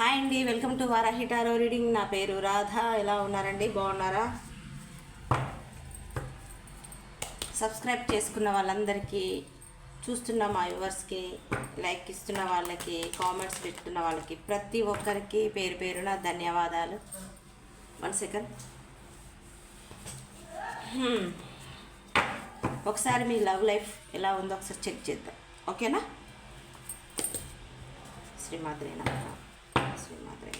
Hi అండి welcome to Varahi tarot reading. నా పేరు రాధ. ఎలా ఉన్నారండి? బాగున్నారా? సబ్స్క్రైబ్ చేసుకున్న వాళ్ళందరికీ చూస్తున్న మా వ్యూవర్స్కి లైక్ ఇస్తున్న వాళ్ళకి కామెంట్స్ పెట్టుకున్న వాళ్ళకి ప్రతి ఒక్కరికి పేరు పేరున ధన్యవాదాలు. One second. ఒకసారి మీ లవ్ లైఫ్ ఎలా ఉందో ఒకసారి చెక్ చేద్దాం. ఓకేనా? శ్రీమాద్రే నమ శ్రీమాద్రే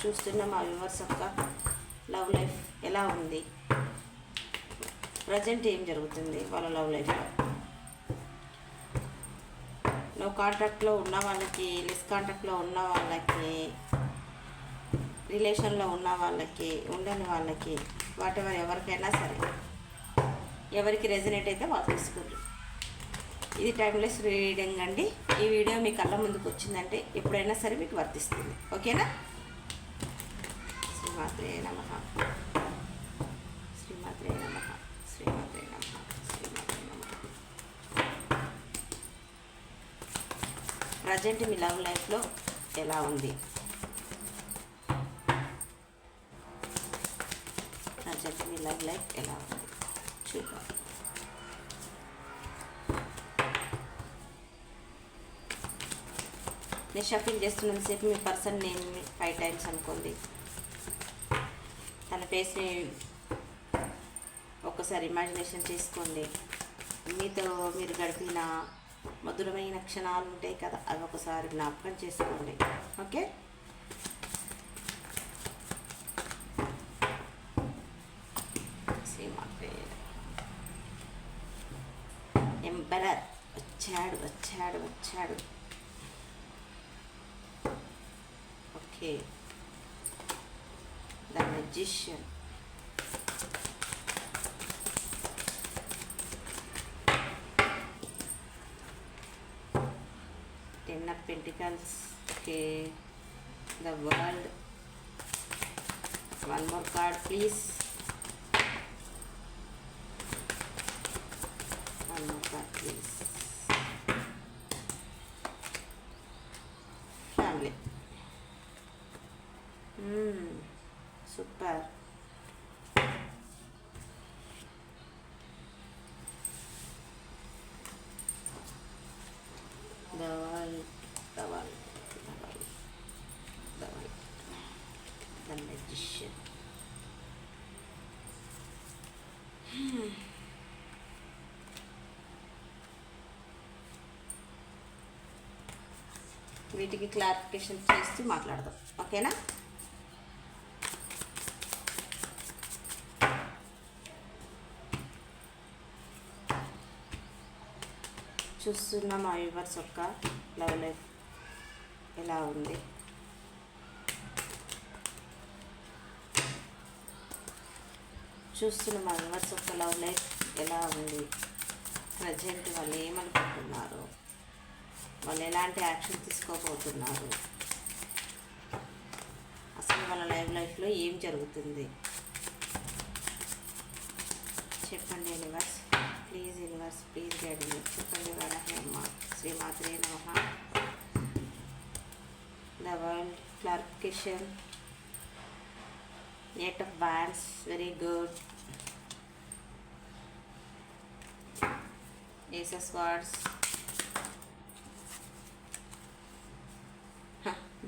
చూస్తున్న మా వ్యూవర్స్ యొక్క లవ్ లైఫ్ ఎలా ఉంది. ప్రజెంట్ ఏం జరుగుతుంది వాళ్ళ లవ్ లైఫ్లో? నో కాంటాక్ట్లో ఉన్న వాళ్ళకి లెస్ కాంటాక్ట్లో ఉన్న వాళ్ళకి రిలేషన్లో ఉన్న వాళ్ళకి ఉండని వాళ్ళకి వాటి ఎవరికైనా సరే ఎవరికి రెజనేట్ అయితే వాళ్ళు తీసుకుంటారు ఇది టైమ్లెస్ రీడింగ్ అండి. ఈ వీడియో మీ కళ్ళ ముందుకు వచ్చిందంటే ఎప్పుడైనా సరే మీకు వర్తిస్తుంది. ఓకేనా? శ్రీమాత్రే నమ. శ్రీమాత్రే నమ. శ్రీమాత్రే నమ. శ్రీమాత్రే నమ. ప్రజెంట్ మీ లవ్ లైఫ్లో ఎలా ఉంది? ప్రజెంట్ మీ లవ్ లైఫ్ ఎలా ఉంది? చూద్దాం. నేను షఫింగ్ చేస్తున్నంతసేపు మీ పర్సన్ నేను ఫైవ్ టైమ్స్ అనుకోండి తన ఫేస్ని ఒక్కసారి ఇమాజినేషన్ చేసుకోండి మీతో మీరు గడిపిన మధురమైన క్షణాలు ఉంటాయి కదా అవి ఒకసారి జ్ఞాపకం చేసుకోండి. ఓకే? ఎంపరర్ వచ్చాడు వచ్చాడు వచ్చాడు. Okay. The magician. Ten of Pentacles. Okay. The world. One more card, please. One more card, please. వీటికి క్లారిఫికేషన్ చేస్తూ మాట్లాడదాం. ఓకేనా? చూస్తున్న మా వ్యూవర్స్ యొక్క లవ్ లైఫ్ ఎలా ఉంది? చూస్తున్న మా వ్యూవర్స్ యొక్క లవ్ లైఫ్ ఎలా ఉంది? ప్రజెంట్ వాళ్ళు ఏమనుకుంటున్నారు? వాళ్ళు ఎలాంటి యాక్షన్ తీసుకోబోతున్నారు? అసలు వాళ్ళ లైవ్ లైఫ్లో ఏం జరుగుతుంది? చెప్పండి universe. Please universe please guide me. చెప్పండి వరహే అమ్మ శ్రీమాత్రే నమ. The world clarification eight of wands very good ace of swords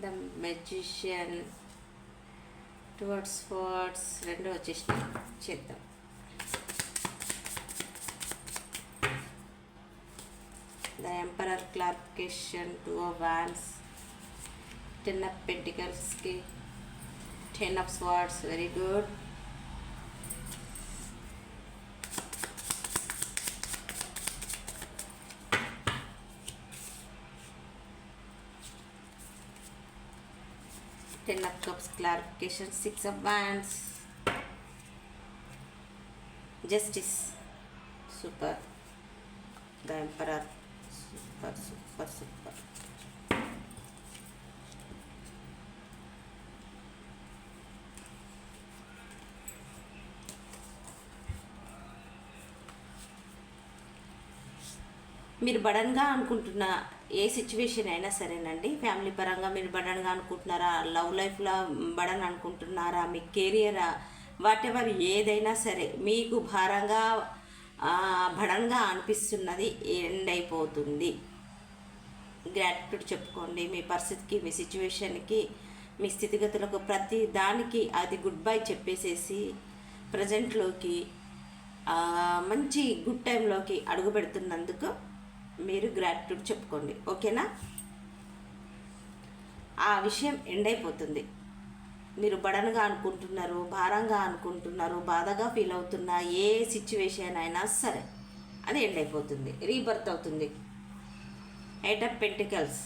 the magician towards swords రెండు వచ్చేసినాయి చేద్దాం the emperor clarification two of wands ten of pentacles కి 10 of swords very good. Ten of cups clarification. Six of wands. Justice. Super. The emperor. Super super super. మీరు బడన్గా అనుకుంటున్న ఏ situation అయినా సరేనండి. Family పరంగా మీరు బడన్గా అనుకుంటున్నారా? లవ్ లైఫ్లో బడన్ అనుకుంటున్నారా? మీ కెరియరా వాట్ ఎవర్ ఏదైనా సరే మీకు భారంగా బడన్గా అనిపిస్తున్నది ఎండ్ అయిపోతుంది. గ్రాటిట్యూడ్ చెప్పుకోండి. మీ పరిస్థితికి మీ సిచ్యువేషన్కి మీ స్థితిగతులకు ప్రతి దానికి అది గుడ్ బై చెప్పేసేసి ప్రజెంట్లోకి మంచి గుడ్ టైంలోకి అడుగు పెడుతున్నందుకు మీరు గ్రాటిట్యూడ్ చెప్పుకోండి ఓకేనా? ఆ విషయం ఎండ్ అయిపోతుంది. మీరు బడన్గా అనుకుంటున్నారు భారంగా అనుకుంటున్నారు బాధగా ఫీల్ అవుతున్న ఏ సిచ్యువేషన్ అయినా సరే అది ఎండ్ అయిపోతుంది రీబర్త్ అవుతుంది. Eight of pentacles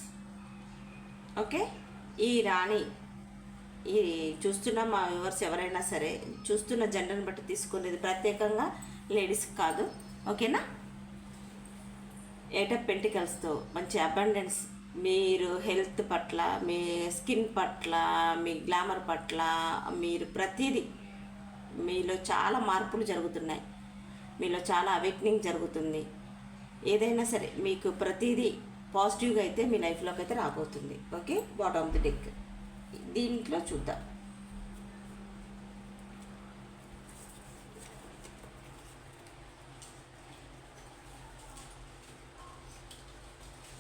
okay? ఈ రాణి ఈ చూస్తున్న మా వ్యూవర్స్ ఎవరైనా సరే చూస్తున్న జెండర్ని బట్టి తీసుకునేది ప్రత్యేకంగా లేడీస్ కాదు ఓకేనా? ఎయిట్ ఆఫ్ పెంటికల్స్తో మంచి అబండెన్స్. మీరు హెల్త్ పట్ల మీ స్కిన్ పట్ల మీ గ్లామర్ పట్ల మీరు ప్రతిదీ మీలో చాలా మార్పులు జరుగుతున్నాయి. మీలో చాలా అవేక్నింగ్ జరుగుతుంది. ఏదైనా సరే మీకు ప్రతిదీ పాజిటివ్గా అయితే మీ లైఫ్లోకి అయితే రాబోతుంది. Okay? Bottom of the deck. దీంట్లో చూద్దాం.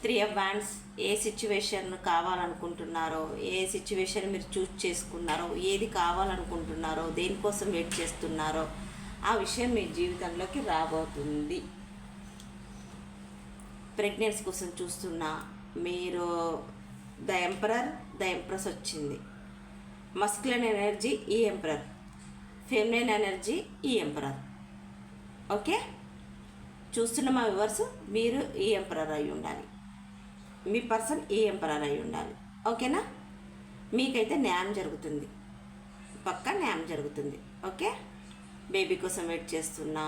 త్రీ ఆఫ్ బ్యాండ్స్ ఏ సిచ్యువేషన్ కావాలనుకుంటున్నారో ఏ సిచ్యువేషన్ మీరు చూస్ చేసుకున్నారో ఏది కావాలనుకుంటున్నారో దేనికోసం వెయిట్ చేస్తున్నారో ఆ విషయం మీ జీవితంలోకి రాబోతుంది. ప్రెగ్నెన్సీ కోసం చూస్తున్నా మీరు ద ఎంపరర్ ద ఎంప్రెస్ వచ్చింది. మస్క్లెన్ ఎనర్జీ ఈ ఎంపరర్. ఫెమినైన్ ఎనర్జీ ఈ ఎంపరర్. ఓకే? చూస్తున్న మా వివర్స్ మీరు ఈ ఎంపరర్ అయి ఉండాలి. మీ పర్సన్ ఏ ఎంపరర్ అయి ఉండాలి. ఓకేనా? మీకైతే న్యాయం జరుగుతుంది. పక్కా న్యాయం జరుగుతుంది. ఓకే? బేబీ కోసం వెయిట్ చేస్తున్నా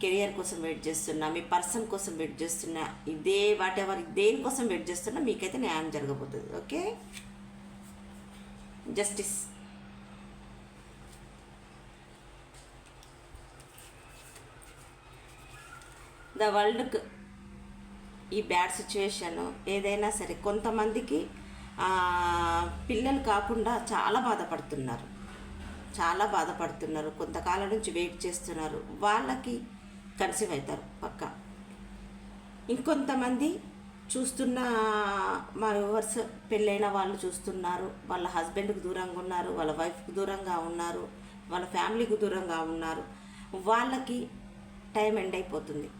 కెరియర్ కోసం వెయిట్ చేస్తున్నా మీ పర్సన్ కోసం వెయిట్ చేస్తున్నా ఇదే వాట్ ఎవర్ దేనికోసం వెయిట్ చేస్తున్నా మీకైతే న్యాయం జరగబోతుంది. ఓకే? జస్టిస్. ద వరల్డ్కు ఈ బ్యాడ్ సిచ్యువేషన్ ఏదైనా సరే కొంతమందికి పిల్లలు కాకుండా చాలా బాధపడుతున్నారు. చాలా బాధపడుతున్నారు. కొంతకాలం నుంచి వెయిట్ చేస్తున్నారు. వాళ్ళకి కన్సీవ్ అవుతారు పక్క. ఇంకొంతమంది చూస్తున్న మా వ్యూవర్స్ పెళ్ళైన వాళ్ళు చూస్తున్నారు. వాళ్ళ హస్బెండ్కి దూరంగా ఉన్నారు. వాళ్ళ వైఫ్కి దూరంగా ఉన్నారు. వాళ్ళ ఫ్యామిలీకి దూరంగా ఉన్నారు. వాళ్ళకి టైం ఎండ్ అయిపోతుంది.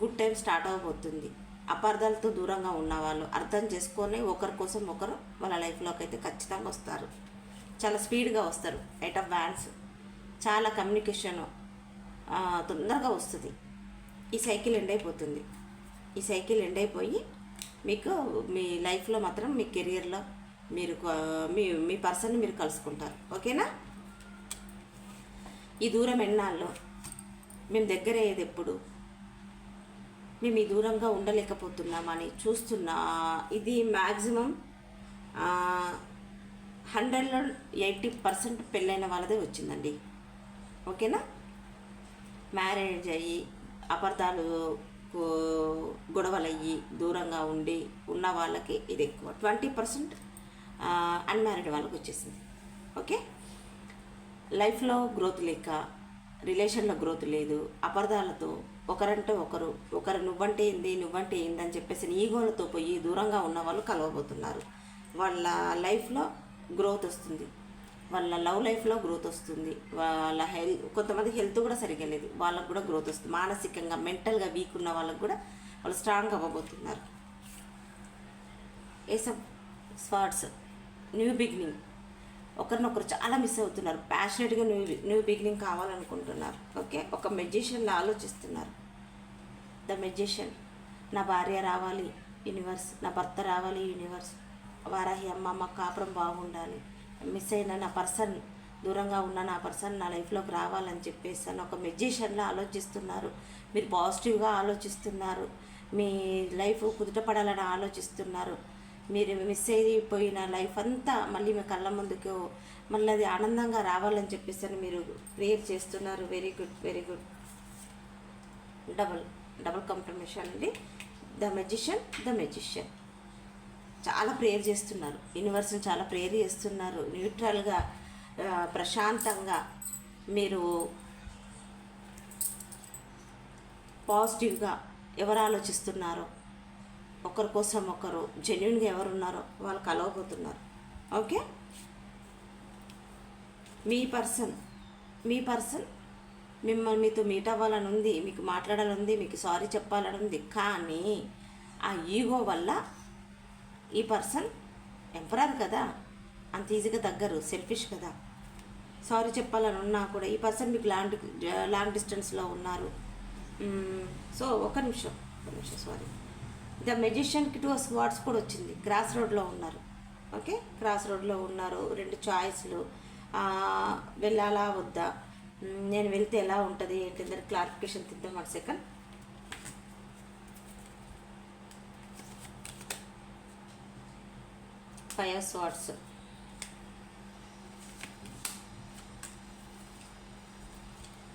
గుడ్ టైం స్టార్ట్ అవబోతుంది. అపార్థాలతో దూరంగా ఉన్నవాళ్ళు అర్థం చేసుకొని ఒకరి కోసం ఒకరు వాళ్ళ లైఫ్లోకి అయితే ఖచ్చితంగా వస్తారు. చాలా స్పీడ్గా వస్తారు. ఎట్ ఆఫ్ వ్యాన్స్ చాలా కమ్యూనికేషన్ తొందరగా వస్తుంది. ఈ సైకిల్ ఎండ్ అయిపోతుంది. ఈ సైకిల్ ఎండ్ అయిపోయి మీకు మీ లైఫ్లో మాత్రం మీ కెరియర్లో మీరు మీ మీ పర్సన్ని మీరు కలుసుకుంటారు. ఓకేనా ఈ దూరం ఎన్నాళ్ళు? మేము దగ్గర అయ్యేది ఎప్పుడు? మేము ఈ దూరంగా ఉండలేకపోతున్నామని చూస్తున్నా. ఇది మ్యాక్సిమం హండ్రెడ్లో ఎయిటీ పర్సెంట్ పెళ్ళైన వాళ్ళదే వచ్చిందండి. ఓకేనా? మ్యారేజ్ అయ్యి అపార్థాలు గొడవలు గొడవలయ్యి దూరంగా ఉండి ఉన్న వాళ్ళకి ఇది ఎక్కువ. ట్వంటీ పర్సెంట్ అన్మ్యారీడ్ వాళ్ళకి వచ్చేసింది. ఓకే? లైఫ్లో గ్రోత్ లేక రిలేషన్లో గ్రోత్ లేదు అపార్థాలతో ఒకరంటే ఒకరు ఒకరు నువ్వంటే ఏంది నువ్వంటే ఏంది అని చెప్పేసి ఈగోలతో పోయి దూరంగా ఉన్న వాళ్ళు కలవబోతున్నారు. వాళ్ళ లైఫ్లో గ్రోత్ వస్తుంది. వాళ్ళ లవ్ లైఫ్లో గ్రోత్ వస్తుంది. వాళ్ళ హెల్త్ కొంతమంది హెల్త్ కూడా సరిగ్గా లేదు. వాళ్ళకు కూడా గ్రోత్ వస్తుంది. మానసికంగా మెంటల్గా వీక్ ఉన్న వాళ్ళకు కూడా వాళ్ళు strong అవ్వబోతున్నారు. Ace of spades new beginning ఒకరినొకరు చాలా మిస్ అవుతున్నారు. ప్యాషనెట్గా న్యూ న్యూ బిగినింగ్ కావాలనుకుంటున్నారు. ఓకే ఒక మెజిషియన్లా ఆలోచిస్తున్నారు. ద మెజిషియన్ నా భార్య రావాలి యూనివర్స్ నా భర్త రావాలి యూనివర్స్ వారాహి అమ్మ మా కాపురం బాగుండాలి. మిస్ అయిన నా పర్సన్ దూరంగా ఉన్న నా పర్సన్ నా లైఫ్లోకి రావాలని చెప్పేసి అని ఒక మెజిషియన్లా ఆలోచిస్తున్నారు. మీరు పాజిటివ్గా ఆలోచిస్తున్నారు. మీ లైఫ్ కుదుటపడాలని ఆలోచిస్తున్నారు. మీరు మిస్ అయిపోయిన లైఫ్ అంతా మళ్ళీ మీ కళ్ళ ముందుకు మళ్ళీ అది ఆనందంగా రావాలని చెప్పేసి అని మీరు ప్రేయర్ చేస్తున్నారు. Very good very good double double confirmation అండి. ద మెజిషియన్ ద మెజిషియన్ చాలా ప్రేయర్ చేస్తున్నారు. యూనివర్స్ని చాలా ప్రేయర్ చేస్తున్నారు. న్యూట్రల్గా ప్రశాంతంగా మీరు పాజిటివ్గా ఎవరు ఆలోచిస్తున్నారో ఒకరి కోసం ఒకరు జెన్యున్గా ఎవరు ఉన్నారో వాళ్ళు కలవబోతున్నారు. ఓకే మీ పర్సన్ మీ పర్సన్ మిమ్మల్ని మీతో మీట్ అవ్వాలని ఉంది మీకు మాట్లాడాలని ఉంది మీకు సారీ చెప్పాలని ఉంది కానీ ఆ ఈగో వల్ల ఈ పర్సన్ ఎంపరర్ కదా అంత ఈజీగా తగ్గరు సెల్ఫిష్ కదా. సారీ చెప్పాలని ఉన్నా కూడా ఈ పర్సన్ మీకు లాంగ్ లాంగ్ డిస్టెన్స్లో ఉన్నారు. Hmm, సో ఒక నిమిషం ఒక నిమిషం సారీ ద మెజిషియన్కి టూ స్వార్డ్స్ కూడా వచ్చింది. క్రాస్ రోడ్లో ఉన్నారు. ఓకే? క్రాస్ రోడ్లో ఉన్నారు. రెండు చాయిస్లు. వెళ్ళాలా వద్దా? నేను వెళ్తే ఎలా ఉంటుంది ఏంటి? క్లారిఫికేషన్ తిద్దాం వన్ సెకండ్. Five swords.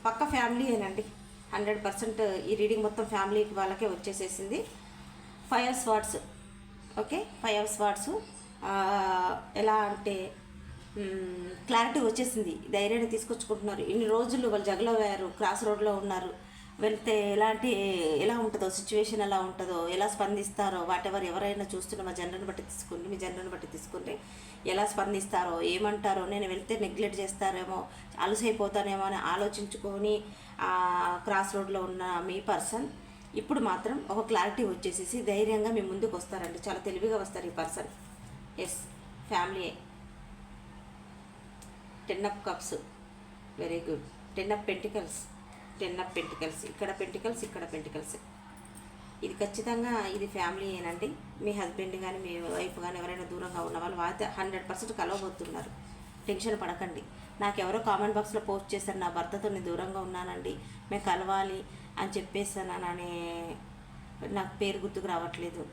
పక్క ఫ్యామిలీ ఏనండి హండ్రెడ్ పర్సెంట్ ఈ రీడింగ్ మొత్తం ఫ్యామిలీ వాళ్ళకే వచ్చేసేసింది. Five swords okay five swords ఎలా అంటే క్లారిటీ వచ్చేసింది. ధైర్యాన్ని తీసుకొచ్చుకుంటున్నారు. ఇన్ని రోజులు వాళ్ళు జగలయ్యారు క్రాస్ రోడ్లో ఉన్నారు. వెళ్తే ఎలాంటి ఎలా ఉంటుందో సిచ్యువేషన్ ఎలా ఉంటుందో ఎలా స్పందిస్తారో వాటెవర్ ఎవరైనా చూస్తున్న మా జనరల్ని బట్టి తీసుకుంటే మీ జనరల్ని బట్టి తీసుకుంటే ఎలా స్పందిస్తారో ఏమంటారో నేను వెళ్తే నెగ్లెక్ట్ చేస్తారేమో అలసైపోతానేమో అని ఆలోచించుకొని క్రాస్ రోడ్లో ఉన్న మీ పర్సన్ ఇప్పుడు మాత్రం ఒక క్లారిటీ వచ్చేసేసి ధైర్యంగా మీ ముందుకు వస్తారండి. చాలా తెలివిగా వస్తారు ఈ person yes family ten of cups very good ten of pentacles ten of pentacles ఇక్కడ పెంటికల్స్ ఇక్కడ పెంటికల్స్ ఇది ఖచ్చితంగా ఇది ఫ్యామిలీ ఏనండి. మీ హస్బెండ్ కానీ మీ వైఫ్ కానీ ఎవరైనా దూరంగా ఉన్న వాళ్ళు వాళ్ళతో హండ్రెడ్ పర్సెంట్ కలవబోతున్నారు. టెన్షన్ పడకండి. నాకు ఎవరో కామెంట్ బాక్స్లో పోస్ట్ చేశారు. నా భర్తతో నేను దూరంగా ఉన్నానండి. మేము కలవాలి. అని చెప్పేసాననే నాకు పేరు గుర్తుకు రావట్లేదు.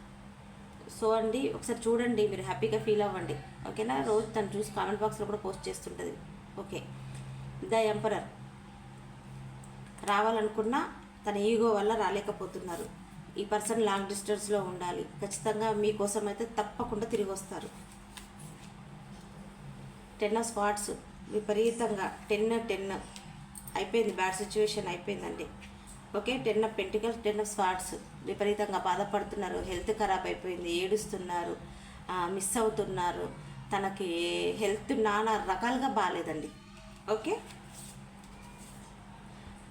సో అండి ఒకసారి చూడండి మీరు హ్యాపీగా ఫీల్ అవ్వండి. ఓకేనా? రోజు తను చూసి కామెంట్ బాక్స్లో కూడా పోస్ట్ చేస్తుంటుంది. ఓకే. The emperor. రావాలనుకున్నా తన ఈగో వల్ల రాలేకపోతున్నారు. ఈ పర్సన్ లాంగ్ డిస్టెన్స్లో ఉండాలి. ఖచ్చితంగా మీకోసం అయితే తప్పకుండా తిరిగి వస్తారు. టెన్ ఆఫ్ స్పాట్స్ విపరీతంగా. Ten ten. అయిపోయింది. బ్యాడ్ సిచ్యువేషన్ అయిపోయిందండి. Okay ten of pentacles ten of swords విపరీతంగా బాధపడుతున్నారు. హెల్త్ ఖరాబ్ అయిపోయింది. ఏడుస్తున్నారు. మిస్ అవుతున్నారు. తనకి హెల్త్ నానా రకాలుగా బాగాలేదండి. Okay?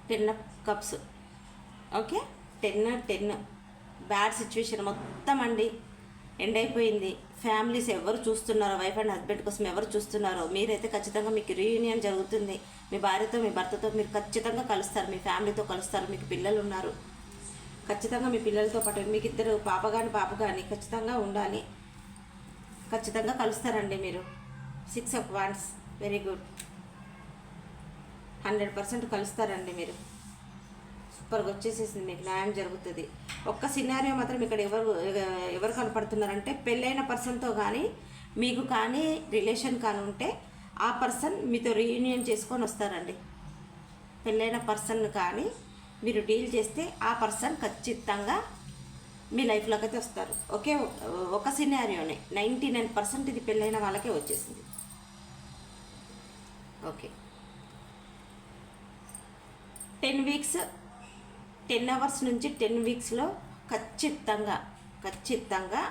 Ten cups. Okay? Ten ten. Bad situation మొత్తం అండి. ఎండ్ అయిపోయింది. ఫ్యామిలీస్ ఎవరు చూస్తున్నారో వైఫ్ అండ్ హస్బెండ్ కోసం ఎవరు చూస్తున్నారో మీరైతే ఖచ్చితంగా మీకు రీయూనియన్ జరుగుతుంది. మీ భార్యతో మీ భర్తతో మీరు ఖచ్చితంగా కలుస్తారు. మీ ఫ్యామిలీతో కలుస్తారు. మీకు పిల్లలు ఉన్నారు. ఖచ్చితంగా మీ పిల్లలతో పాటు మీకు ఇద్దరు పాప కానీ పాప కానీ ఖచ్చితంగా ఉండాలి. ఖచ్చితంగా కలుస్తారండి మీరు. Six of wands very good hundred percent కలుస్తారండి మీరు. సూపర్గా వచ్చేసేసింది. మీకు న్యాయం జరుగుతుంది. ఒక్క సినారియో మాత్రం ఇక్కడ ఎవరు ఎవరు కనపడుతున్నారంటే పెళ్ళైన పర్సన్తో కానీ మీకు కానీ రిలేషన్ కానీ ఉంటే ఆ పర్సన్ మీతో రీయూనియన్ చేసుకొని వస్తారండి. పెళ్ళైన పర్సన్ కానీ మీరు డీల్ చేస్తే ఆ పర్సన్ ఖచ్చితంగా మీ లైఫ్లోకి అయితే వస్తారు. ఒకే ఒక సినారియోనే. నైంటీ నైన్ పర్సెంట్ ఇది పెళ్ళైన వాళ్ళకే వచ్చేసింది. Okay. Ten weeks ten hours నుంచి టెన్ వీక్స్లో ఖచ్చితంగా ఖచ్చితంగా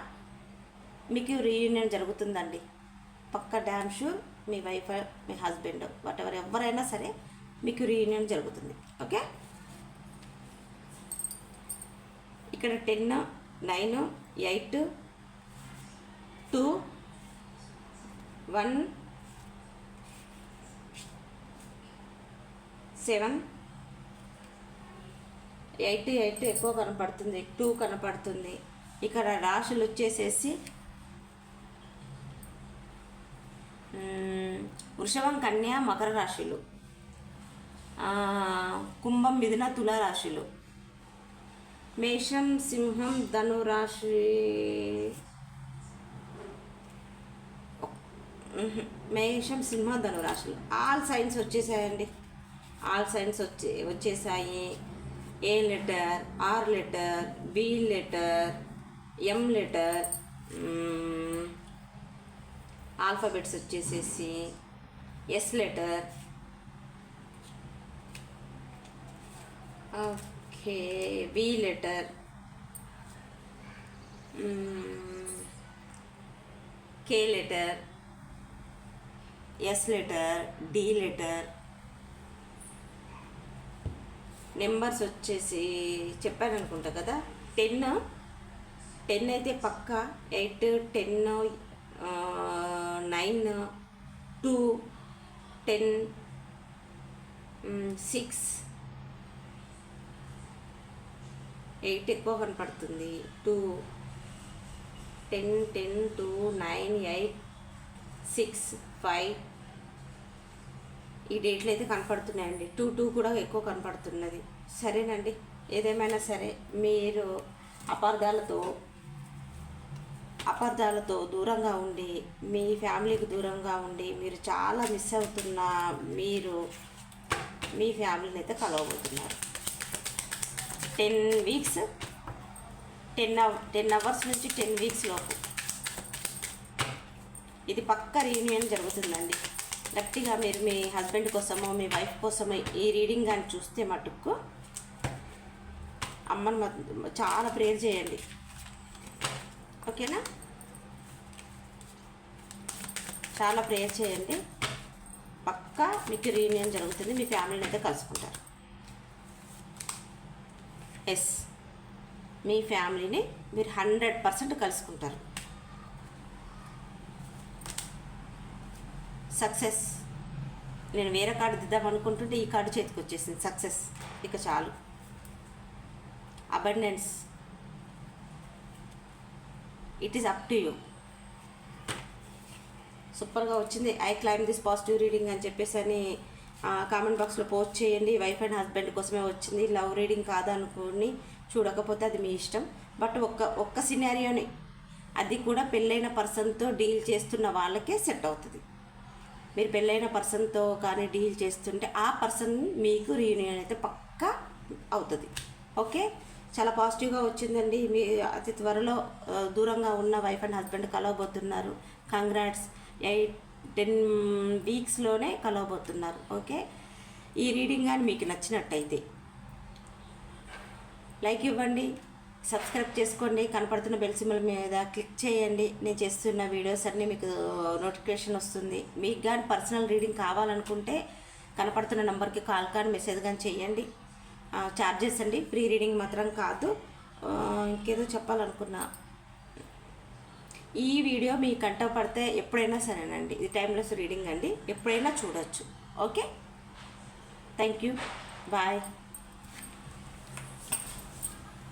మీకు రీయూనియన్ జరుగుతుందండి. పక్క డ్యామ్ షూర్ మీ వైఫ్ మీ హస్బెండ్ వాట్ ఎవర్ ఎవరైనా సరే మీకు రీయూనియన్ జరుగుతుంది. ఓకే? ఇక్కడ ten nine eight two one seven eight eight ఎక్కువ కనపడుతుంది టూ కనపడుతుంది. ఇక్కడ రాశులు వచ్చేసేసి వృషభం కన్యా మకర రాశులు. కుంభం మిథున తుల రాశులు. మేషం సింహం ధనురాశి మేషం సింహం ధనురాశులు ఆల్ సైన్స్ వచ్చేసాయండి. ఆల్ సైన్స్ వచ్చే వచ్చేసాయి. A letter R letter B letter M letter alphabets వచ్చేసేసి S letter okay B letter K letter S letter D letter numbers వచ్చేసి చెప్పాను అనుకుంటా కదా. టెన్ టెన్ అయితే పక్క eight ten nine two ten six. Eight ఎక్కువ కనపడుతుంది. Two ten ten two nine eight six five ఈ డేట్లు అయితే కనపడుతున్నాయండి. టూ టూ కూడా ఎక్కువ కనపడుతున్నది. సరేనండి. ఏదేమైనా సరే మీరు అపార్థాలతో అపార్థాలతో దూరంగా ఉండి మీ ఫ్యామిలీకి దూరంగా ఉండి మీరు చాలా మిస్ అవుతున్న మీరు మీ ఫ్యామిలీని అయితే కలవబోతున్నారు. టెన్ వీక్స్ టెన్ అవ టెన్ అవర్స్ నుంచి టెన్ వీక్స్ లోపు. ఇది పక్క రీయూనియన్ జరుగుతుందండి. గట్టిగా మీరు మీ హస్బెండ్ కోసమో మీ వైఫ్ కోసమో ఈ రీడింగ్ కానీ చూస్తే మటుకు అమ్మని మ- చాలా ప్రేర్ చేయండి. ఓకేనా? చాలా ప్రేయర్ చేయండి. పక్కా మీకు రీయూనియన్ జరుగుతుంది మీ ఫ్యామిలీని అయితే కలుసుకుంటారు. ఎస్. మీ ఫ్యామిలీని మీరు హండ్రెడ్ పర్సెంట్ కలుసుకుంటారు. సక్సెస్. నేను వేరే కార్డు దిద్దాం అనుకుంటుంటే ఈ కార్డు చేతికి వచ్చేసింది. సక్సెస్. ఇక చాలు. Abundance. It is up to you సూపర్గా వచ్చింది. I claim this positive reading అని చెప్పేసి అని కామెంట్ బాక్స్లో పోస్ట్ చేయండి. వైఫ్ అండ్ హస్బెండ్ కోసమే వచ్చింది. లవ్ రీడింగ్ కాదనుకోని చూడకపోతే అది మీ ఇష్టం. బట్ ఒక్క ఒక్క సినారియోని అది కూడా పెళ్ళైన పర్సన్తో డీల్ చేస్తున్న వాళ్ళకే సెట్ అవుతుంది. మీరు పెళ్ళైన పర్సన్తో కానీ డీల్ చేస్తుంటే ఆ పర్సన్ మీకు రీయూనియన్ అయితే పక్కా అవుతుంది. ఓకే? చాలా పాజిటివ్గా వచ్చిందండి. మీ అతి త్వరలో దూరంగా ఉన్న వైఫ్ అండ్ హస్బెండ్ కలవబోతున్నారు. కంగ్రాట్స్ ఎయిట్ టెన్ వీక్స్లోనే కలవబోతున్నారు. ఓకే? ఈ రీడింగ్ కానీ మీకు నచ్చినట్టయితే లైక్ ఇవ్వండి. సబ్స్క్రైబ్ చేసుకోండి. కనపడుతున్న బెల్ సింబల్ మీద క్లిక్ చేయండి. నేను చేస్తున్న వీడియోస్ అన్నీ మీకు నోటిఫికేషన్ వస్తుంది. మీకు కానీ పర్సనల్ రీడింగ్ కావాలనుకుంటే కనపడుతున్న నెంబర్కి కాల్ కానీ మెసేజ్ కానీ చేయండి. ఛార్జెస్ అండి. ఫ్రీ రీడింగ్ మాత్రం కాదు. ఇంకేదో చెప్పాలనుకున్నా. ఈ వీడియో మీ కంట పడితే ఎప్పుడైనా సరేనండి. ఇది టైంలెస్ రీడింగ్ అండి. ఎప్పుడైనా చూడొచ్చు. Okay thank you bye